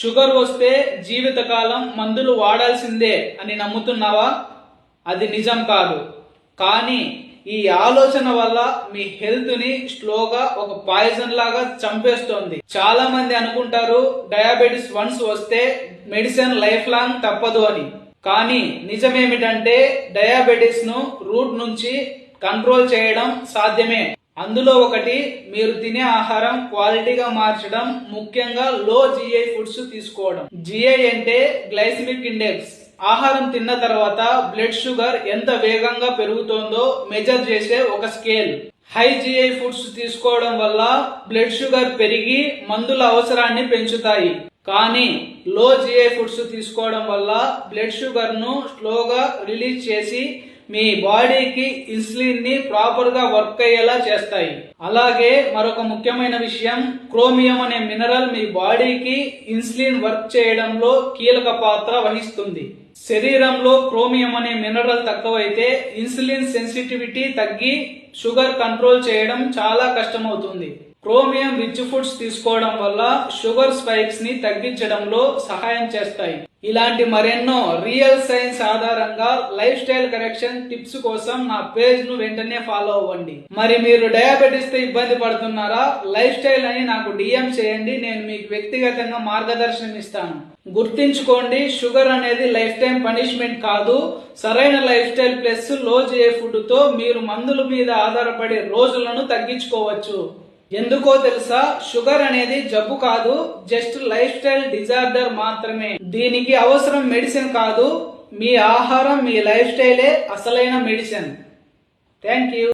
Sugar వస్తే జీవితకాలం మందులు వాడాల్సిందే అని నమ్ముతున్నావా? అది నిజం కాదు. కానీ ఈ ఆలోచన వల్ల మీ హెల్త్ని స్లోగా ఒక పాయిజన్ లాగా చంపేస్తోంది. చాలా మంది అనుకుంటారు డయాబెటిస్ వన్స్ వస్తే మెడిసిన్ లైఫ్ లాంగ్ తప్పదు అని. కానీ నిజమేమిటంటే డయాబెటీస్ను రూట్ నుంచి కంట్రోల్ చేయడం సాధ్యమే. అందులో ఒకటి మీరు తినే ఆహారం క్వాలిటీగా మార్చడం ముఖ్యంగా లో జిఐ ఫుడ్స్ తీసుకోవడం. జిఐ అంటే గ్లైసిమిక్ ఇండెక్స్ ఆహారం తిన్న తర్వాత బ్లడ్ షుగర్ ఎంత వేగంగా పెరుగుతోందో మెజర్ చేసే ఒక స్కేల్ హై జిఐ ఫుడ్స్ తీసుకోవడం వల్ల బ్లడ్ షుగర్ పెరిగి మందుల అవసరాన్ని పెంచుతాయి. కానీ లో జిఐ ఫుడ్స్ తీసుకోవడం వల్ల బ్లడ్ షుగర్ను స్లోగా రిలీజ్ చేసి మీ బాడీకి ఇన్సులిన్ని ప్రాపర్గా వర్క్ అయ్యేలా చేస్తాయి. అలాగే మరొక ముఖ్యమైన విషయం క్రోమియం అనే మినరల్ మీ బాడీకి ఇన్సులిన్ వర్క్ చేయడంలో కీలక పాత్ర వహిస్తుంది. శరీరంలో క్రోమియం అనే మినరల్ తక్కువైతే ఇన్సులిన్ సెన్సిటివిటీ తగ్గి షుగర్ కంట్రోల్ చేయడం చాలా కష్టమవుతుంది. క్రోమియం రిచ్ ఫుడ్స్ తీసుకోవడం వల్ల షుగర్ స్పైక్స్ని తగ్గించడంలో సహాయం చేస్తాయి. ఇలాంటి మరెన్నో రియల్ సైన్స్ ఆధారంగా లైఫ్ స్టైల్ కరెక్షన్ టిప్స్ కోసం నా పేజ్ను వెంటనే ఫాలో అవ్వండి. మరి మీరు డయాబెటీస్తో ఇబ్బంది పడుతున్నారా? లైఫ్ స్టైల్ అని నాకు డిఎం చేయండి నేను మీకు వ్యక్తిగతంగా మార్గదర్శనం ఇస్తాను గుర్తించుకోండి షుగర్ అనేది లైఫ్ టైం పనిష్మెంట్ కాదు. సరైన లైఫ్ స్టైల్ ప్లస్లో జే ఫుడ్తో మీరు మందుల మీద ఆధారపడే రోజులను తగ్గించుకోవచ్చు. ఎందుకో తెలుసా? షుగర్ అనేది జబ్బు కాదు జస్ట్ లైఫ్ స్టైల్ డిజార్డర్ మాత్రమే. దీనికి అవసరం మెడిసిన్ కాదు. మీ ఆహారం మీ లైఫ్ స్టైలే అసలైన మెడిసిన్ థ్యాంక్ యూ